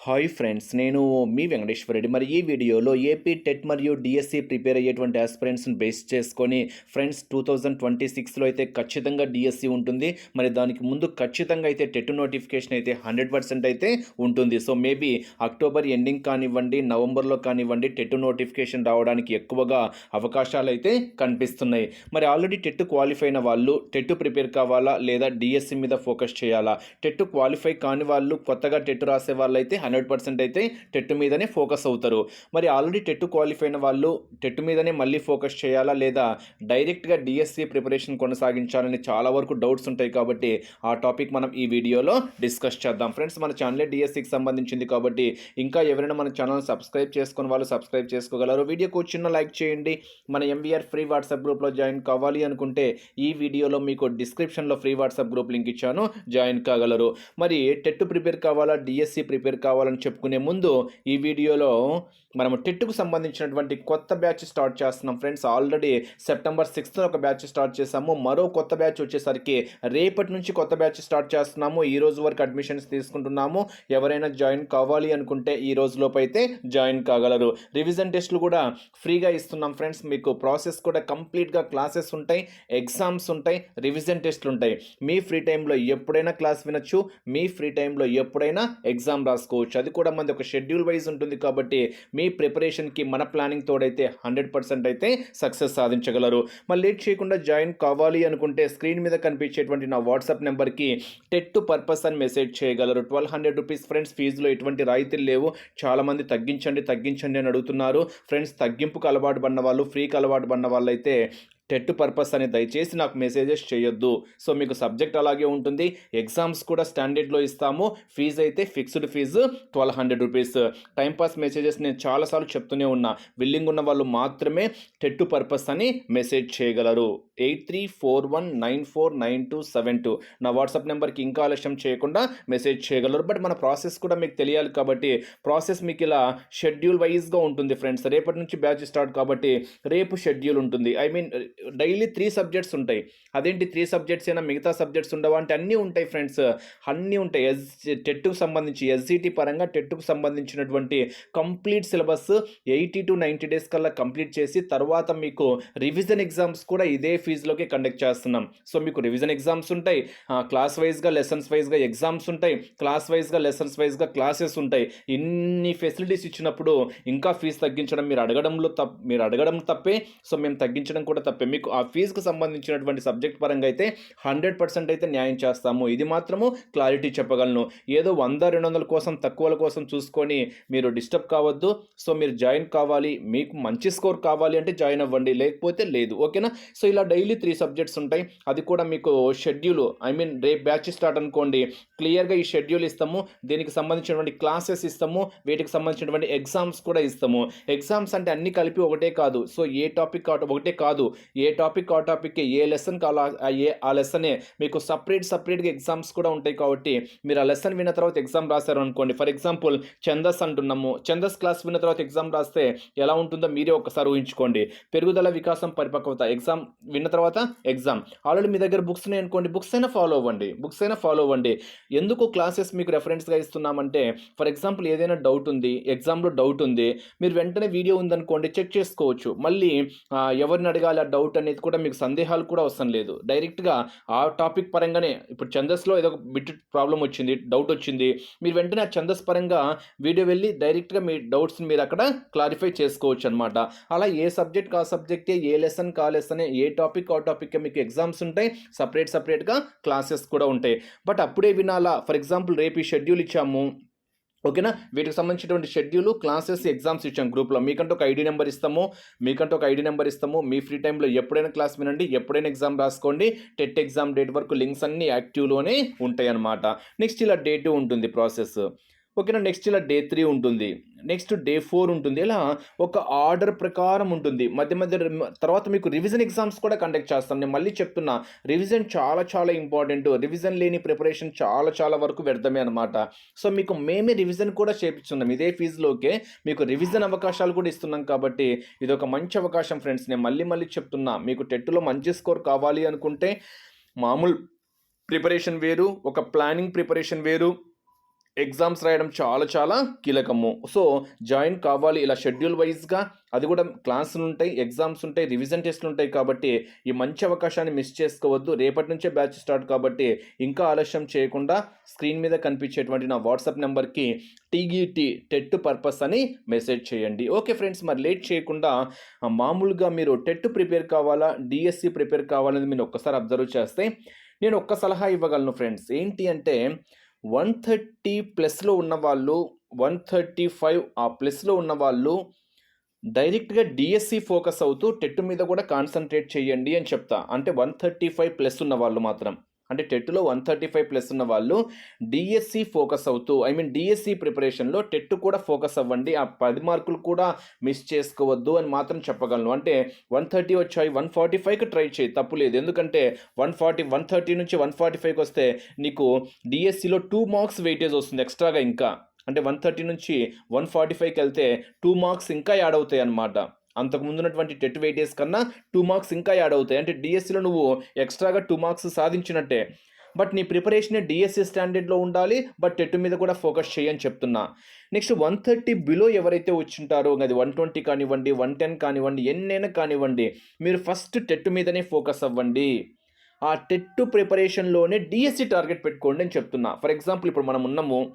Hi friends నేను మీ వెంకటేశ్వర రెడ్డి మరి ఈ వీడియోలో ఏపీ టెట్ మరియు డిఎస్సి ప్రిపేర్ అయ్యేటువంటి ఆస్పిరెంట్స్ని బేస్ చేసుకొని ఫ్రెండ్స్ టూ థౌజండ్ ట్వంటీ సిక్స్లో అయితే ఖచ్చితంగా డిఎస్సి ఉంటుంది. మరి దానికి ముందు ఖచ్చితంగా అయితే టెట్ నోటిఫికేషన్ అయితే హండ్రెడ్ పర్సెంట్ అయితే ఉంటుంది. సో మేబీ అక్టోబర్ ఎండింగ్ కానివ్వండి నవంబర్లో కానివ్వండి టెట్ నోటిఫికేషన్ రావడానికి ఎక్కువగా అవకాశాలు అయితే కనిపిస్తున్నాయి. మరి ఆల్రెడీ టెట్ క్వాలిఫై అయిన వాళ్ళు టెట్ ప్రిపేర్ కావాలా లేదా డిఎస్సి మీద ఫోకస్ చేయాలా? టెట్ క్వాలిఫై కాని వాళ్ళు కొత్తగా టెట్ రాసే వాళ్ళు అయితే హండ్రెడ్ పర్సెంట్ అయితే టెట్ మీదనే ఫోకస్ అవుతారు. మరి ఆల్రెడీ టెట్ క్వాలిఫై అయిన వాళ్ళు టెట్ మీదనే మళ్ళీ ఫోకస్ చేయాలా? లేదా డైరెక్ట్గా డిఎస్సి ప్రిపరేషన్ కొనసాగించాలని చాలా వరకు డౌట్స్ ఉంటాయి కాబట్టి ఆ టాపిక్ మనం ఈ వీడియోలో డిస్కస్ చేద్దాం. ఫ్రెండ్స్ మన ఛానలే డిఎస్సికి సంబంధించింది కాబట్టి ఇంకా ఎవరైనా మన ఛానల్ సబ్స్క్రైబ్ చేసుకుని వాళ్ళు సబ్స్క్రైబ్ చేసుకోగలరు. వీడియోకు చిన్న లైక్ చేయండి. మన ఎంవీఆర్ ఫ్రీ వాట్సాప్ గ్రూప్లో జాయిన్ కావాలి అనుకుంటే ఈ వీడియోలో మీకు డిస్క్రిప్షన్లో ఫ్రీ వాట్సాప్ గ్రూప్ లింక్ ఇచ్చాను. జాయిన్ కాగలరు. మరి టెట్ ప్రిపేర్ కావాలా? డిఎస్సి ప్రిపేర్ కావాలని చెప్పుకునే ముందు ఈ వీడియోలో మనము టెట్కు సంబంధించినటువంటి కొత్త బ్యాచ్ స్టార్ట్ చేస్తున్నాం ఫ్రెండ్స్. ఆల్రెడీ సెప్టెంబర్ సిక్స్త్ ఒక బ్యాచ్ స్టార్ట్ చేసాము మరో కొత్త బ్యాచ్ వచ్చేసరికి రేపటి నుంచి కొత్త బ్యాచ్ స్టార్ట్ చేస్తున్నాము. ఈ రోజు వరకు అడ్మిషన్స్ తీసుకుంటున్నాము. ఎవరైనా జాయిన్ కావాలి అనుకుంటే ఈ రోజులోపు అయితే జాయిన్ కాగలరు. రివిజన్ టెస్ట్లు కూడా ఫ్రీగా ఇస్తున్నాం ఫ్రెండ్స్. మీకు ప్రాసెస్ కూడా కంప్లీట్గా క్లాసెస్ ఉంటాయి ఎగ్జామ్స్ ఉంటాయి రివిజన్ టెస్ట్లు ఉంటాయి. మీ ఫ్రీ టైంలో ఎప్పుడైనా క్లాస్ వినొచ్చు. మీ ఫ్రీ టైంలో ఎప్పుడైనా ఎగ్జామ్ రాసుకోవచ్చు. అది కూడా మనది ఒక షెడ్యూల్ వైజ్ ఉంటుంది కాబట్టి మీ ప్రిపరేషన్కి మన ప్లానింగ్ తోడైతే హండ్రెడ్ పర్సెంట్ అయితే సక్సెస్ సాధించగలరు. మరి లేట్ చేయకుండా జాయిన్ కావాలి అనుకుంటే స్క్రీన్ మీద కనిపించేటువంటి నా వాట్సాప్ నెంబర్కి టెట్ టు పర్పస్ అని మెసేజ్ చేయగలరు. ట్వెల్వ్ హండ్రెడ్ రూపీస్ ఫ్రెండ్స్ ఫీజులో ఎటువంటి రాయితీలు లేవు. చాలామంది తగ్గించండి తగ్గించండి అని అడుగుతున్నారు. ఫ్రెండ్స్ తగ్గింపుకు అలవాటు పడిన వాళ్ళు ఫ్రీకి అలవాటు పడిన వాళ్ళు అయితే టెట్ పర్పస్ అని దయచేసి నాకు మెసేజెస్ చేయొద్దు. సో మీకు సబ్జెక్ట్ అలాగే ఉంటుంది. ఎగ్జామ్స్ కూడా స్టాండర్డ్లో ఇస్తాము. ఫీజు అయితే fixed fee twelve hundred rupees. Timepass messages నేను చాలాసార్లు చెప్తూనే ఉన్నా. విల్లింగ్ ఉన్న వాళ్ళు మాత్రమే టెట్ పర్పస్ అని మెసేజ్ చేయగలరు. Eight three four one nine four nine two seven two. నా వాట్సాప్ నెంబర్కి ఇంకా ఆలస్యం చేయకుండా మెసేజ్ చేయగలరు. బట్ మన ప్రాసెస్ కూడా మీకు తెలియాలి కాబట్టి ప్రాసెస్ మీకు ఇలా షెడ్యూల్ వైజ్గా ఉంటుంది ఫ్రెండ్స్. రేపటి నుంచి బ్యాచ్ స్టార్ట్ కాబట్టి రేపు షెడ్యూల్ ఉంటుంది. I mean daily three subjects ఉంటాయి. అదేంటి త్రీ సబ్జెక్ట్స్ అయినా మిగతా సబ్జెక్ట్స్ ఉండవా అంటే అన్నీ ఉంటాయి ఫ్రెండ్స్. అన్నీ ఉంటాయి. ఎస్ టెట్కు సంబంధించి ఎస్జిటి పరంగా టెట్కు సంబంధించినటువంటి complete syllabus eighty to ninety days కల్లా కంప్లీట్ చేసి తర్వాత మీకు రివిజన్ ఎగ్జామ్స్ కూడా ఇదే ఫీజులోకి కండక్ట్ చేస్తున్నాం. సో మీకు రివిజన్ ఎగ్జామ్స్ ఉంటాయి. క్లాస్ వైజ్గా లెసన్స్ వైజ్గా ఎగ్జామ్స్ ఉంటాయి. క్లాస్ వైజ్గా లెసన్స్ వైజ్గా క్లాసెస్ ఉంటాయి. ఇన్ని ఫెసిలిటీస్ ఇచ్చినప్పుడు ఇంకా ఫీజు తగ్గించడం మీరు అడగడంలో తప్ మీరు అడగడం తప్పే. సో మేము తగ్గించడం కూడా తప్పే. మీకు ఆ ఫీజుకు సంబంధించినటువంటి సబ్జెక్ట్ పరంగా అయితే హండ్రెడ్ పర్సెంట్ అయితే న్యాయం చేస్తాము. ఇది మాత్రము క్లారిటీ చెప్పగలను. ఏదో వంద రెండు వందల కోసం తక్కువల కోసం చూసుకొని మీరు డిస్టర్బ్ కావద్దు. సో మీరు జాయిన్ కావాలి. మీకు మంచి స్కోర్ కావాలి అంటే జాయిన్ అవ్వండి. లేకపోతే లేదు. ఓకేనా? సో ఇలా డైలీ త్రీ సబ్జెక్ట్స్ ఉంటాయి. అది కూడా మీకు షెడ్యూల్ ఐ మీన్ రేపు బ్యాచ్ స్టార్ట్ అనుకోండి. క్లియర్గా ఈ షెడ్యూల్ ఇస్తాము. దీనికి సంబంధించినటువంటి క్లాసెస్ ఇస్తాము. వీటికి సంబంధించినటువంటి ఎగ్జామ్స్ కూడా ఇస్తాము. ఎగ్జామ్స్ అంటే అన్ని కలిపి ఒకటే కాదు. సో ఏ టాపిక్ ఒకటే కాదు. ఏ టాపిక్ ఆ టాపిక్ ఏ లెసన్ కావాలా ఏ ఆ లెసనే మీకు సపరేట్ సపరేట్గా ఎగ్జామ్స్ కూడా ఉంటాయి కాబట్టి మీరు ఆ లెసన్ విన్న తర్వాత ఎగ్జామ్ రాశారు అనుకోండి. ఫర్ ఎగ్జాంపుల్ చందస్ అంటున్నాము. చందస్ క్లాస్ విన్న తర్వాత ఎగ్జామ్ రాస్తే ఎలా ఉంటుందో మీరే ఒకసారి ఊహించుకోండి. పెరుగుదల వికాసం పరిపక్వత. ఎగ్జామ్ విన్న తర్వాత ఎగ్జామ్ ఆల్రెడీ మీ దగ్గర బుక్స్ ఉన్నాయి అనుకోండి. బుక్స్ అయినా ఫాలో అవ్వండి. బుక్స్ అయినా ఫాలో అవ్వండి. ఎందుకు క్లాసెస్ మీకు రెఫరెన్స్గా ఇస్తున్నామంటే ఫర్ ఎగ్జాంపుల్ ఏదైనా డౌట్ ఉంది ఎగ్జామ్లో డౌట్ ఉంది మీరు వెంటనే వీడియో ఉందనుకోండి చెక్ చేసుకోవచ్చు. మళ్ళీ ఎవరిని అడగాలి ఆ డౌట్ డౌట్ అనేది కూడా మీకు సందేహాలు కూడా అవసరం లేదు. డైరెక్ట్గా ఆ టాపిక్ పరంగానే ఇప్పుడు ఛందస్లో ఏదో ఒక బిట్ ప్రాబ్లం వచ్చింది డౌట్ వచ్చింది. మీరు వెంటనే ఆ ఛందస్ పరంగా వీడియో వెళ్ళి డైరెక్ట్గా మీ డౌట్స్ని మీరు అక్కడ క్లారిఫై చేసుకోవచ్చు అనమాట అలా ఏ సబ్జెక్ట్ ఆ సబ్జెక్టే ఏ లెసన్ కా లెసన్ ఏ టాపిక్ ఆ టాపిక్ మీకు ఎగ్జామ్స్ ఉంటాయి. సపరేట్ సపరేట్గా క్లాసెస్ కూడా ఉంటాయి. బట్ అప్పుడే వినాలా? ఫర్ ఎగ్జాంపుల్ రేపు ఈ షెడ్యూల్ ఇచ్చాము. ఓకేనా? వీటికి సంబంధించినటువంటి షెడ్యూల్ క్లాసెస్ ఎగ్జామ్స్ ఇచ్చాం గ్రూప్లో. మీకంటూ ఒక ఐడి నెంబర్ ఇస్తాము మీకంటూ ఒక ఐడి నెంబర్ ఇస్తాము. మీ ఫ్రీ టైంలో ఎప్పుడైనా క్లాస్ వినండి ఎప్పుడైనా ఎగ్జామ్ రాసుకోండి. టెట్ ఎగ్జామ్ డేట్ వరకు లింక్స్ అన్నీ యాక్టివ్లోనే ఉంటాయి అన్నమాట నెక్స్ట్ ఇలా డేట్ ఉంటుంది ప్రాసెస్. ఓకేనా నెక్స్ట్ ఇలా డే త్రీ ఉంటుంది. నెక్స్ట్ డే ఫోర్ ఉంటుంది. ఇలా ఒక ఆర్డర్ ప్రకారం ఉంటుంది. మధ్య మధ్య తర్వాత మీకు రివిజన్ ఎగ్జామ్స్ కూడా కండక్ట్ చేస్తాం నేను మళ్ళీ చెప్తున్నా రివిజన్ చాలా చాలా ఇంపార్టెంట్ రివిజన్ లేని ప్రిపరేషన్ చాలా చాలా వరకు వ్యర్థమే అనమాట సో మీకు మేమే రివిజన్ కూడా చేపిస్తున్నాం. ఇదే ఫీజులోకే మీకు రివిజన్ అవకాశాలు కూడా ఇస్తున్నాం కాబట్టి ఇది ఒక మంచి అవకాశం ఫ్రెండ్స్ నేను మళ్ళీ మళ్ళీ చెప్తున్నా మీకు టెట్లో మంచి స్కోర్ కావాలి అనుకుంటే మామూలు ప్రిపరేషన్ వేరు ఒక ప్లానింగ్ ప్రిపరేషన్ వేరు ఎగ్జామ్స్ రాయడం చాలా చాలా కీలకము. సో జాయిన్ కావాలి ఇలా షెడ్యూల్ వైజ్గా. అది కూడా క్లాసులు ఉంటాయి ఎగ్జామ్స్ ఉంటాయి రివిజన్ టెస్ట్లు ఉంటాయి కాబట్టి ఈ మంచి అవకాశాన్ని మిస్ చేసుకోవద్దు. రేపటి నుంచే బ్యాచ్ స్టార్ట్ కాబట్టి ఇంకా ఆలస్యం చేయకుండా స్క్రీన్ మీద కనిపించేటువంటి నా వాట్సాప్ నెంబర్కి టీఈటీ టెట్ పర్పస్ అని మెసేజ్ చేయండి. ఓకే ఫ్రెండ్స్ మరి లేట్ చేయకుండా మామూలుగా మీరు టెట్ ప్రిపేర్ కావాలా డిఎస్సి ప్రిపేర్ కావాలని మీరు ఒక్కసారి అబ్జర్వ్ చేస్తే నేను ఒక్క సలహా ఇవ్వగలను ఫ్రెండ్స్. ఏంటి అంటే వన్ థర్టీ ప్లస్లో ఉన్న వాళ్ళు వన్ థర్టీ ఫైవ్ ఆ ప్లస్లో ఉన్న వాళ్ళు డైరెక్ట్గా డిఎస్సి ఫోకస్ అవుతూ టెట్ మీద కూడా కాన్సన్ట్రేట్ చేయండి అని చెప్తా. అంటే వన్ థర్టీ ఫైవ్ ప్లస్ ఉన్న వాళ్ళు మాత్రం. అంటే టెట్లో వన్ థర్టీ ఫైవ్ ప్లస్ ఉన్న వాళ్ళు డిఎస్సి ఫోకస్ అవుతూ ఐ మీన్ డిఎస్సి ప్రిపరేషన్లో టెట్ కూడా ఫోకస్ అవ్వండి. ఆ పది మార్కులు కూడా మిస్ చేసుకోవద్దు అని మాత్రం చెప్పగలను. అంటే వన్ థర్టీ వచ్చాయి వన్ ఫార్టీ ఫైవ్కి ట్రై చేయి తప్పు లేదు. ఎందుకంటే వన్ ఫార్టీ వన్ థర్టీ నుంచి వన్ ఫార్టీ ఫైవ్కి వస్తే నీకు డిఎస్సిలో టూ మార్క్స్ వెయిటేజ్ వస్తుంది ఎక్స్ట్రాగా ఇంకా. అంటే వన్ థర్టీ నుంచి వన్ ఫార్టీ ఫైవ్కి వెళ్తే టూ మార్క్స్ ఇంకా యాడ్ అవుతాయి అన్నమాట. అంతకు ముందున్నటువంటి టెట్ వెయిటేజ్ కన్నా టూ మార్క్స్ ఇంకా యాడ్ అవుతాయి. అంటే డిఎస్సిలో నువ్వు ఎక్స్ట్రాగా టూ మార్క్స్ సాధించినట్టే. బట్ నీ ప్రిపరేషన్ డిఎస్సి స్టాండర్డ్లో ఉండాలి బట్ టెట్ మీద కూడా ఫోకస్ చేయని చెప్తున్నా. నెక్స్ట్ వన్ థర్టీ బిలో ఎవరైతే వచ్చింటారో అది వన్ ట్వంటీ కానివ్వండి వన్ టెన్ కానివ్వండి ఎన్నైనా కానివ్వండి మీరు ఫస్ట్ టెట్ మీదనే ఫోకస్ అవ్వండి. ఆ టెట్ ప్రిపరేషన్లోనే డిఎస్సి టార్గెట్ పెట్టుకోండి అని చెప్తున్నా. ఫర్ ఎగ్జాంపుల్ ఇప్పుడు మనం ఉన్నాము.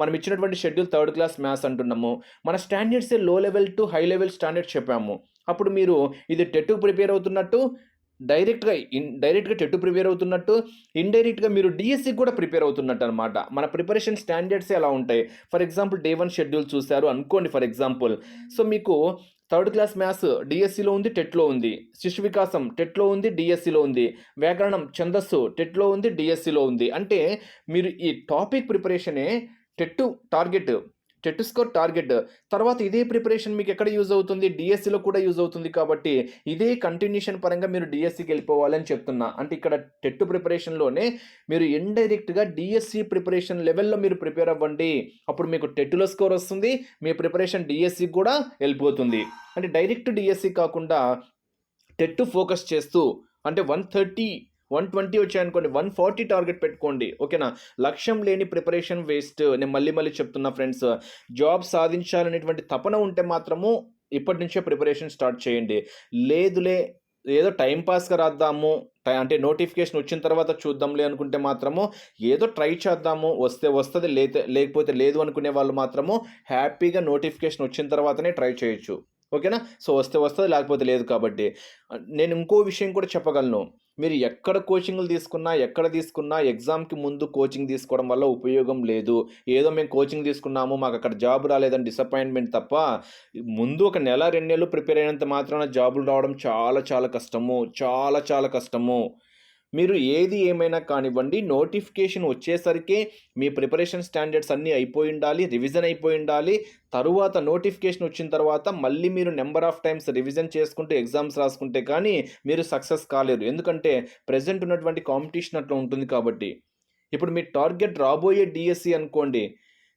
మనం ఇచ్చినటువంటి షెడ్యూల్ థర్డ్ క్లాస్ మ్యాథ్స్ అంటున్నాము. మన స్టాండర్డ్స్లో level to high level standards చెప్పాము. అప్పుడు మీరు ఇది టెట్ ప్రిపేర్ అవుతున్నట్టు డైరెక్ట్గా ఇన్ డైరెక్ట్గా టెట్ ప్రిపేర్ అవుతున్నట్టు ఇండైరెక్ట్గా మీరు డిఎస్సి కూడా ప్రిపేర్ అవుతున్నట్టు అనమాట మన ప్రిపరేషన్ స్టాండర్డ్సే అలా ఉంటాయి. For example day one schedule చూశారు అనుకోండి ఫర్ ఎగ్జాంపుల్ సో మీకు థర్డ్ క్లాస్ మ్యాథ్స్ డిఎస్సిలో ఉంది టెట్లో ఉంది. శిశు వికాసం టెట్లో ఉంది డిఎస్సిలో ఉంది. వ్యాకరణం ఛందస్సు టెట్లో ఉంది డిఎస్సిలో ఉంది. అంటే మీరు ఈ topic ప్రిపరేషనే TET target TET score target. తర్వాత ఇదే ప్రిపరేషన్ మీకు ఎక్కడ యూజ్ అవుతుంది? డిఎస్సిలో కూడా యూజ్ అవుతుంది కాబట్టి ఇదే కంటిన్యూషన్ పరంగా మీరు డిఎస్సికి వెళ్ళిపోవాలని చెప్తున్నా. అంటే ఇక్కడ టెట్ ప్రిపరేషన్లోనే మీరు ఇండైరెక్ట్గా డిఎస్సి ప్రిపరేషన్ లెవెల్లో మీరు ప్రిపేర్ అవ్వండి. అప్పుడు మీకు టెట్లో స్కోర్ వస్తుంది మీ ప్రిపరేషన్ డిఎస్సికి కూడా వెళ్ళిపోతుంది. అంటే డైరెక్ట్ డిఎస్సి కాకుండా టెట్ ఫోకస్ చేస్తూ అంటే వన్ థర్టీ వన్ ట్వంటీ వచ్చాయనుకోండి వన్ ఫార్టీ టార్గెట్ పెట్టుకోండి. ఓకేనా? లక్ష్యం లేని ప్రిపరేషన్ వేస్ట్. నేను మళ్ళీ మళ్ళీ చెప్తున్నా ఫ్రెండ్స్ జాబ్ సాధించాలనేటువంటి తపన ఉంటే మాత్రము ఇప్పటి నుంచే ప్రిపరేషన్ స్టార్ట్ చేయండి. లేదులే ఏదో టైంపాస్గా రాద్దాము టై- అంటే నోటిఫికేషన్ వచ్చిన తర్వాత చూద్దాంలే అనుకుంటే మాత్రము ఏదో ట్రై చేద్దాము వస్తే వస్తుంది లేతే లేకపోతే లేదు అనుకునే వాళ్ళు మాత్రము హ్యాపీగా నోటిఫికేషన్ వచ్చిన తర్వాతనే ట్రై చేయొచ్చు. ఓకేనా? సో వస్తే వస్తుంది లేకపోతే లేదు కాబట్టి. నేను ఇంకో విషయం కూడా చెప్పగలను. మీరు ఎక్కడ కోచింగ్లు తీసుకున్నా ఎక్కడ తీసుకున్నా ఎగ్జామ్కి ముందు కోచింగ్ తీసుకోవడం వల్ల ఉపయోగం లేదు. ఏదో మేము కోచింగ్ తీసుకున్నాము మాకు అక్కడ జాబ్ రాలేదని డిసప్పాయింట్మెంట్ తప్ప ముందు ఒక నెల రెండు నెలలు ప్రిపేర్ అయినంత మాత్రాన జాబులు రావడం చాలా చాలా కష్టము. చాలా చాలా కష్టము. మీరు ఏది ఏమైనా కానివ్వండి నోటిఫికేషన్ వచ్చేసరికి మీ ప్రిపరేషన్ స్టాండర్డ్స్ అన్నీ అయిపోయి ఉండాలి రివిజన్ అయిపోయి ఉండాలి. తరువాత నోటిఫికేషన్ వచ్చిన తర్వాత మళ్ళీ మీరు నెంబర్ ఆఫ్ టైమ్స్ రివిజన్ చేసుకుంటూ ఎగ్జామ్స్ రాసుకుంటే కానీ మీరు సక్సెస్ కాలేరు. ఎందుకంటే ప్రజెంట్ ఉన్నటువంటి కాంపిటీషన్ అట్లా ఉంటుంది కాబట్టి. ఇప్పుడు మీ టార్గెట్ రాబోయే డిఎస్సి అనుకోండి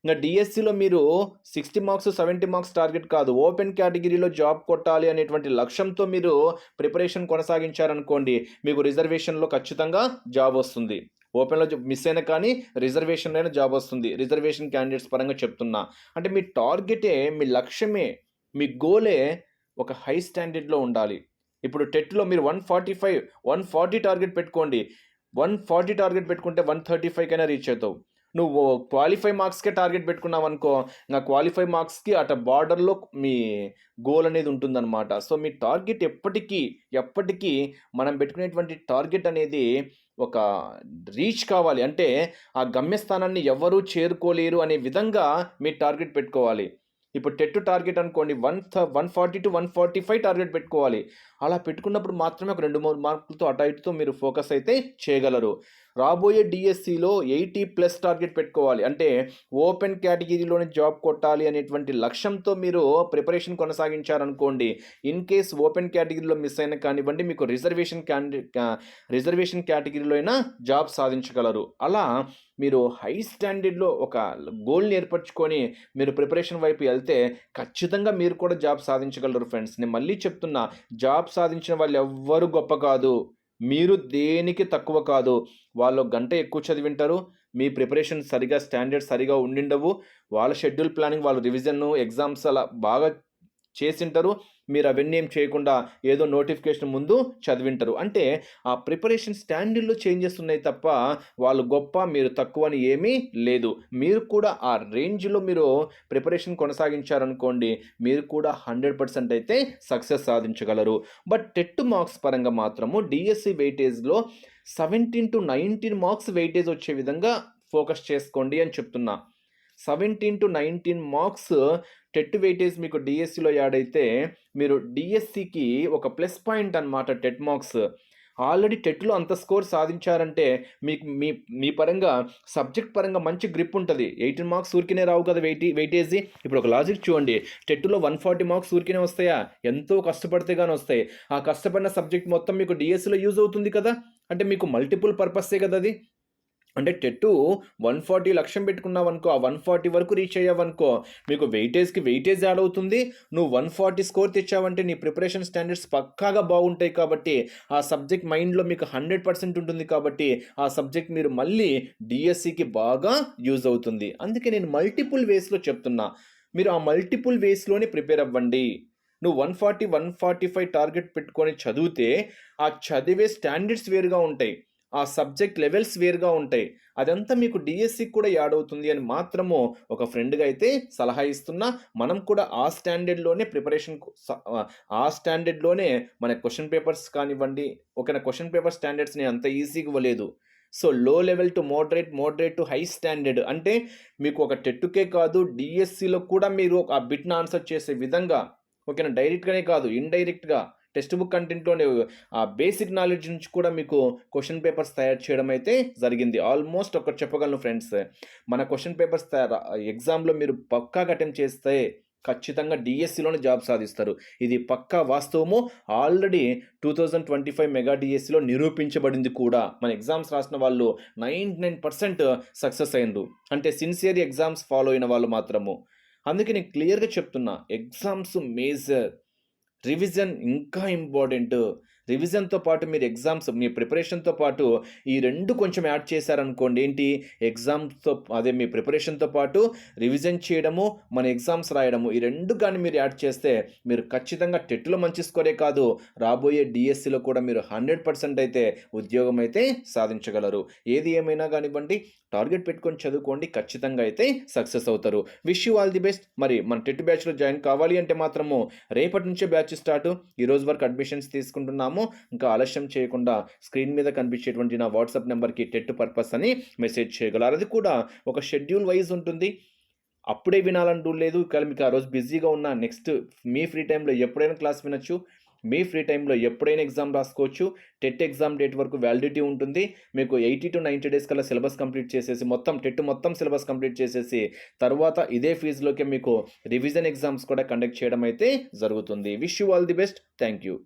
ఇంకా డిఎస్సిలో మీరు sixty marks seventy marks target కాదు. ఓపెన్ కేటగిరీలో జాబ్ కొట్టాలి అనేటువంటి లక్ష్యంతో మీరు ప్రిపరేషన్ కొనసాగించారనుకోండి మీకు రిజర్వేషన్లో ఖచ్చితంగా జాబ్ వస్తుంది. ఓపెన్లో మిస్ అయినా కానీ రిజర్వేషన్లో అయినా జాబ్ వస్తుంది. రిజర్వేషన్ క్యాండిడేట్స్ పరంగా చెప్తున్నా. అంటే మీ టార్గెటే మీ లక్ష్యమే మీ గోలే ఒక హై స్టాండర్డ్లో ఉండాలి. ఇప్పుడు టెట్లో మీరు one forty five one forty target పెట్టుకోండి. వన్ ఫార్టీ టార్గెట్ పెట్టుకుంటే వన్ థర్టీ ఫైవ్కైనా రీచ్ అవుతావు. నువ్వు క్వాలిఫై మార్క్స్కే టార్గెట్ పెట్టుకున్నావు అనుకో ఇంకా క్వాలిఫై మార్క్స్కి అట బార్డర్లో మీ గోల్ అనేది ఉంటుందన్నమాట. సో మీ టార్గెట్ ఎప్పటికీ ఎప్పటికీ మనం పెట్టుకునేటువంటి టార్గెట్ అనేది ఒక రీచ్ కావాలి. అంటే ఆ గమ్యస్థానాన్ని ఎవరూ చేరుకోలేరు అనే విధంగా మీ టార్గెట్ పెట్టుకోవాలి. ఇప్పుడు టెట్ టార్గెట్ అనుకోండి one one forty to one forty five target పెట్టుకోవాలి. అలా పెట్టుకున్నప్పుడు మాత్రమే ఒక రెండు మూడు మార్కులతో అటు ఇటుతో మీరు ఫోకస్ అయితే చేయగలరు. రాబోయే డిఎస్సిలో ఎయిటీ ప్లస్ టార్గెట్ పెట్టుకోవాలి. అంటే ఓపెన్ కేటగిరీలోని జాబ్ కొట్టాలి అనేటువంటి లక్ష్యంతో మీరు ప్రిపరేషన్ కొనసాగించారనుకోండి ఇన్ కేస్ ఓపెన్ కేటగిరీలో మిస్ అయినా కానివ్వండి మీకు రిజర్వేషన్ క్యాండి రిజర్వేషన్ కేటగిరీలో అయినా జాబ్ సాధించగలరు. అలా మీరు హై స్టాండర్డ్లో ఒక గోల్ని ఏర్పరచుకొని మీరు ప్రిపరేషన్ వైపు వెళ్తే ఖచ్చితంగా మీరు కూడా జాబ్ సాధించగలరు ఫ్రెండ్స్. నేను మళ్ళీ చెప్తున్నా జాబ్ సాధించిన వాళ్ళు ఎవ్వరు గొప్ప కాదు. మీరు దేనికి తక్కువ కాదు వాళ్ళు గంట ఎక్కువ చదివింటారు మీ ప్రిపరేషన్ సరిగా స్టాండర్డ్ సరిగా ఉండిండవు వాళ్ళ షెడ్యూల్ ప్లానింగ్ వాళ్ళ రివిజన్ ఎగ్జామ్స్ అలా బాగా చేసింటారు. మీరు అవన్నీ ఏం చేయకుండా ఏదో నోటిఫికేషన్ ముందు చదివింటారు. అంటే ఆ ప్రిపరేషన్ స్టాండర్డ్లో చేంజెస్ ఉన్నాయి తప్ప వాళ్ళు గొప్ప మీరు తక్కువ అని ఏమీ లేదు. మీరు కూడా ఆ రేంజ్లో మీరు ప్రిపరేషన్ కొనసాగించారనుకోండి మీరు కూడా హండ్రెడ్ పర్సెంట్ అయితే సక్సెస్ సాధించగలరు. బట్ టెట్ మార్క్స్ పరంగా మాత్రము DSC వెయిటేజ్లో seventeen to nineteen marks weightage వచ్చే విధంగా ఫోకస్ చేసుకోండి అని చెప్తున్నా. Seventeen to nineteen marks TET weightage మీకు డిఎస్సిలో యాడ్ అయితే మీరు డిఎస్సికి ఒక ప్లస్ పాయింట్ అనమాట టెట్ మార్క్స్ ఆల్రెడీ టెట్లో అంత స్కోర్ సాధించారంటే మీకు మీ మీ పరంగా సబ్జెక్ట్ పరంగా మంచి గ్రిప్ ఉంటుంది. ఎయిటీన్ మార్క్స్ ఊరికినే రావు కదా వెయిటీ వెయిటేజీ ఇప్పుడు ఒక లాజిక్ చూడండి. టెట్లో వన్ ఫార్టీ మార్క్స్ ఊరికినే వస్తాయా? ఎంతో కష్టపడితే కానీ వస్తాయి. ఆ కష్టపడిన సబ్జెక్ట్ మొత్తం మీకు డిఎస్సిలో యూజ్ అవుతుంది కదా? అంటే మీకు మల్టిపుల్ పర్పస్సే కదా అది? అంటే టెట్టు వన్ ఫార్టీ లక్ష్యం పెట్టుకున్నావు అనుకో ఆ వన్ ఫార్టీ వరకు రీచ్ అయ్యావనుకో మీకు వెయిటేజ్కి వెయిటేజ్ యాడ్ అవుతుంది. నువ్వు వన్ ఫార్టీ స్కోర్ తెచ్చావంటే నీ ప్రిపరేషన్ స్టాండర్డ్స్ పక్కాగా బాగుంటాయి కాబట్టి ఆ సబ్జెక్ట్ మైండ్లో మీకు హండ్రెడ్ పర్సెంట్ ఉంటుంది కాబట్టి ఆ సబ్జెక్ట్ మీరు మళ్ళీ డిఎస్సికి బాగా యూజ్ అవుతుంది. అందుకే నేను మల్టిపుల్ వేస్లో చెప్తున్నా. మీరు ఆ మల్టిపుల్ వేస్లోనే ప్రిపేర్ అవ్వండి. నువ్వు one forty one forty five target పెట్టుకొని చదివితే ఆ చదివే స్టాండర్డ్స్ వేరుగా ఉంటాయి. ఆ సబ్జెక్ట్ లెవెల్స్ వేరుగా ఉంటాయి. అదంతా మీకు డిఎస్సి కూడా యాడ్ అవుతుంది అని మాత్రము ఒక ఫ్రెండ్గా అయితే సలహా ఇస్తున్నా. మనం కూడా ఆ స్టాండర్డ్లోనే ప్రిపరేషన్ ఆ స్టాండర్డ్లోనే మన క్వశ్చన్ పేపర్స్ కానివ్వండి ఒక క్వశ్చన్ పేపర్ స్టాండర్డ్స్ని అంత ఈజీగా ఇవ్వలేదు. So low level to moderate moderate to high standard అంటే మీకు ఒక టెట్టుకే కాదు డిఎస్సిలో కూడా మీరు ఆ బిట్ను ఆన్సర్ చేసే విధంగా ఓకేనా డైరెక్ట్గానే కాదు ఇండైరెక్ట్గా టెక్స్ట్ బుక్ కంటెంట్లోనే ఆ బేసిక్ నాలెడ్జ్ నుంచి కూడా మీకు క్వశ్చన్ పేపర్స్ తయారు చేయడం అయితే జరిగింది. ఆల్మోస్ట్ ఒకటి చెప్పగలను ఫ్రెండ్స్. మన క్వశ్చన్ పేపర్స్ తయారు ఎగ్జామ్లో మీరు పక్కాగా అటెంప్ట్ చేస్తే ఖచ్చితంగా డిఎస్సిలోనే జాబ్ సాధిస్తారు. ఇది పక్కా వాస్తవము. Already two thousand twenty five mega డిఎస్సిలో నిరూపించబడింది కూడా. మన ఎగ్జామ్స్ రాసిన వాళ్ళు నైంటీ నైన్ పర్సెంట్ సక్సెస్ అయ్యారు అంటే సిన్సియర్ ఎగ్జామ్స్ ఫాలో అయిన వాళ్ళు మాత్రము. అందుకే నేను క్లియర్గా చెప్తున్నా ఎగ్జామ్స్ మేజర్. రివిజన్ ఇంకా ఇంపార్టెంట్ రివిజన్తో పాటు మీరు ఎగ్జామ్స్ మీ ప్రిపరేషన్తో పాటు ఈ రెండు కొంచెం యాడ్ చేశారనుకోండి. ఏంటి? ఎగ్జామ్స్తో అదే మీ ప్రిపరేషన్తో పాటు రివిజన్ చేయడము మన ఎగ్జామ్స్ రాయడము ఈ రెండు కానీ మీరు యాడ్ చేస్తే మీరు ఖచ్చితంగా టెట్లో మంచి స్కోరే కాదు. రాబోయే డిఎస్సిలో కూడా మీరు హండ్రెడ్ పర్సెంట్ అయితే ఉద్యోగం అయితే సాధించగలరు. ఏది ఏమైనా కానివ్వండి టార్గెట్ పెట్టుకొని చదువుకోండి ఖచ్చితంగా అయితే సక్సెస్ అవుతారు. Wish you all the best. మరి మన టెట్ బ్యాచ్లో జాయిన్ కావాలి అంటే మాత్రము రేపటి నుంచే బ్యాచ్ స్టార్ట్. ఈ రోజు వరకు అడ్మిషన్స్ తీసుకుంటున్నాము. ఇంకా ఆలస్యం చేయకుండా స్క్రీన్ మీద కనిపించేటువంటి నా వాట్సాప్ నెంబర్కి టెట్ పర్పస్ అని మెసేజ్ చేయగలరు. అది కూడా ఒక షెడ్యూల్ వైజ్ ఉంటుంది. అప్పుడే వినాలని లేదు. ఒకవేళ మీకు ఆ రోజు బిజీగా ఉన్న నెక్స్ట్ మీ ఫ్రీ టైంలో ఎప్పుడైనా క్లాస్ వినొచ్చు. మీ ఫ్రీ టైంలో ఎప్పుడైనా ఎగ్జామ్ రాసుకోవచ్చు. టెట్ ఎగ్జామ్ డేట్ వరకు వ్యాలిడిటీ ఉంటుంది. మీకు ఎయిటీ టు నైంటీ డేస్ కల్లా సిలబస్ కంప్లీట్ చేసేసి మొత్తం టెట్ మొత్తం సిలబస్ కంప్లీట్ చేసేసి తర్వాత ఇదే ఫీజులోకి మీకు రివిజన్ ఎగ్జామ్స్ కూడా కండక్ట్ చేయడం అయితే జరుగుతుంది. Wish you all the best. Thank you.